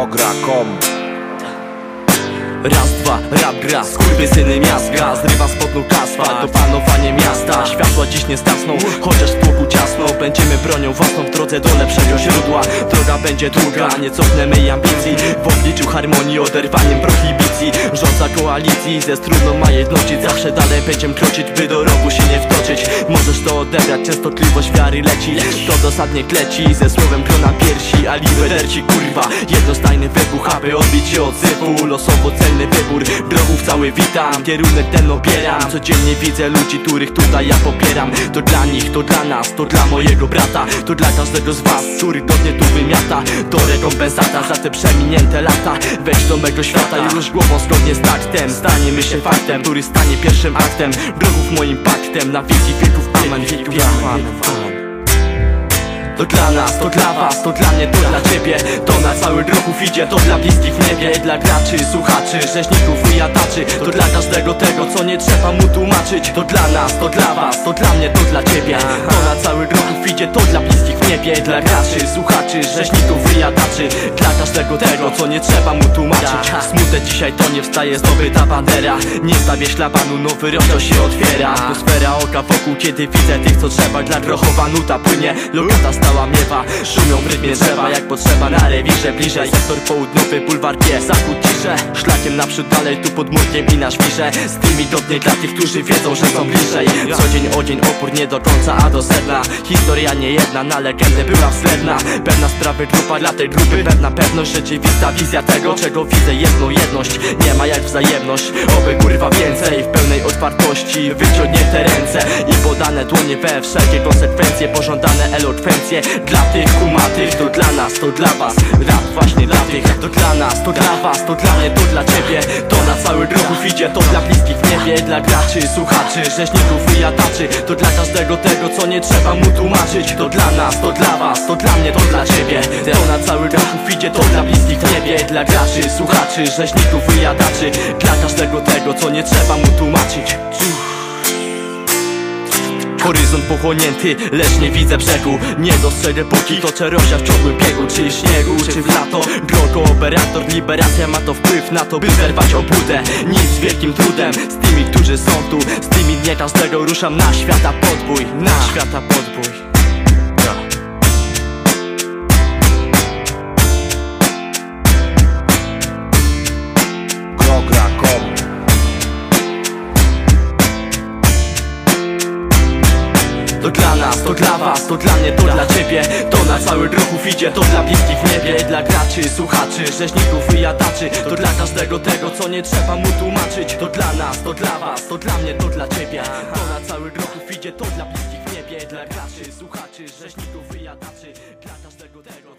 Krogra.com Raz, dwa, rap gra, syny miasta Zrywam spod nóg asfalt, to panowanie miasta. Światła dziś nie stasną, chociaż w tłoku ciasno. Będziemy bronią własną w drodze do lepszego źródła. Droga będzie długa, nie cofnę mej ambicji. W obliczu harmonii, oderwaniem prohibicji. Rządza koalicji, ze strudną ma jednoczyć Zawsze dalej będziemy kroczyć, by do rogu się nie wtoczyć odebrać, częstotliwość wiary leci. To dosadnie kleci, ze słowem grona piersi A liberci kurwa, jednostajny wybuch Aby odbić się od sypu, losowo celny wybór Drogów cały witam, kierunek ten opieram Codziennie widzę ludzi, których tutaj ja popieram. To dla nich, to dla nas, to dla mojego brata. To dla każdego z was, który do mnie tu wymiata. To rekompensata za te przeminięte lata. Weź do mego świata rusz głową zgodnie z taktem. Staniemy się faktem, który stanie pierwszym aktem. Drogów moim paktem, na wieki wieków amen To dla nas, to dla was, to dla mnie, to dla ciebie. To na cały ruchów idzie, to dla bliskich w niebie Dla graczy, słuchaczy, rzeźników i jataczy To dla każdego tego, co nie trzeba mu tłumaczyć. To dla nas, to dla was, to dla mnie, to dla ciebie. To na cały ruchów idzie, to dla bliskich niebie Dla graczy, słuchaczy, rzeźników i jataczy Dla każdego tego, co nie trzeba mu tłumaczyć. Smutek dzisiaj to nie wstaje zdobyta bandera. Nie stawię ślabanu, nowy rozdział się otwiera. Atmosfera oka wokół, kiedy widzę tych, co trzeba. Dla grochowa nuta płynie, lokata stała miewa. Szumią w rytmie drzewa, jak potrzeba na rewirze. Bliżej sektor południowy, bulwar G, zachód ciszę Szlakiem naprzód dalej, tu pod murkiem i na świrze. Z tymi do dnie dla tych, którzy wiedzą, że są bliżej. Co dzień o dzień opór nie do końca, a do sedna. Historia nie jedna, na legendę była względna. Pewna sprawy grupa dla tej grupy Pewna pewność, rzeczywista wizja tego, czego widzę Jedną jedność, nie ma jak wzajemność. Oby kurwa więcej, w pełnej otwartości Wyciągnięte ręce. I podane dłonie we wszelkie konsekwencje Pożądane elokwencje. Dla tych kumatych To dla nas, to dla was, rap właśnie dla tych To dla nas, to dla was, to dla mnie, Cały ruchów idzie, to dla bliskich w niebie Dla graczy, słuchaczy, rzeźników i jataczy To dla każdego tego, co nie trzeba mu tłumaczyć. To dla nas, to dla was, to dla mnie, to dla ciebie. To na cały ruchów idzie, to dla bliskich w niebie Dla graczy, słuchaczy, rzeźników i jataczy Dla każdego tego, co nie trzeba mu pochłonięty, lecz nie widzę brzegu. Nie dostrzegę póki toczę rozia w ciągłym biegu. Czy śniegu, czy w lato? Drogo operator, liberacja ma to wpływ na to By zerwać obłudę, nic z wielkim trudem Z tymi, którzy są tu, z tymi nie każdego Ruszam na świata podbój, na świata podbój To dla nas, to dla was, to dla mnie, to dla ciebie. To na cały ruchów idzie, to dla bliskich w niebie. Dla graczy, słuchaczy, rzeźników i jadaczy. To dla każdego tego, co nie trzeba mu tłumaczyć. To dla nas, to dla was, to dla mnie, to dla ciebie. To na cały ruchów idzie, to dla bliskich w niebie. Dla graczy, słuchaczy, rzeźników i jadaczy. Dla każdego tego,